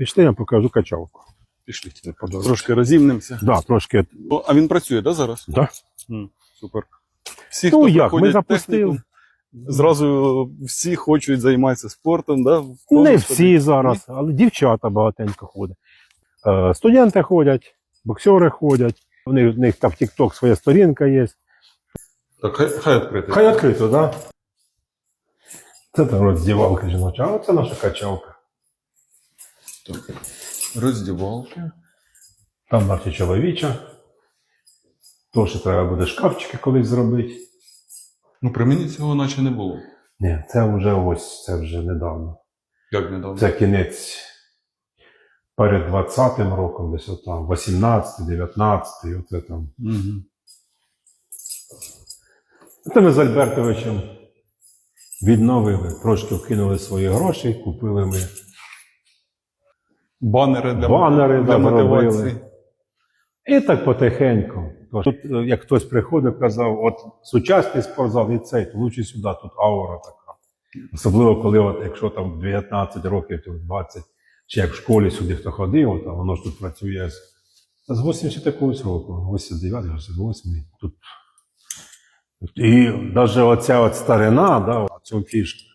Пішли, я покажу качалку. Пішли. Трошки розімнемося. Да, трошки. О, а він працює, да, зараз? Да. М, Супер. Всі, Ну хто як, ми проходять запустили. Зразу всі хочуть займатися спортом, да? Не всі зараз, але дівчата багатенько ходять. Е, студенти ходять, боксери ходять. У них, у них там в TikTok своя сторінка є. Так, хай, хай відкрити. Хай відкрито, так? Да? Це там роздівалка жіноча, а це наша качалка. Так. Роздівалки. Там наша чоловіча. То, що треба буде шкафчики колись зробити. Ну, при мені цього наче не було. Ні, це вже ось, це вже недавно. Як недавно. Це кінець перед 20-м роком, десь отам, 18, 19, оце там. Угу. Це ми з Альбертовичем відновили, трошки вкинули свої гроші, купили ми Банери для, Банери, для мотивації. зробили. І так потихеньку. Тож Тут, е, як хтось приходив, казав, от сучасний спортзал і цей, то лучше сюди, тут аура така. Особливо, коли, от, якщо там 19 років, чи 20, чи як в школі сюди хто ходив, от, а воно ж тут працює з, з 80 якогось року, 89, 88. Тут. І навіть оця от старина, да, цю фішку,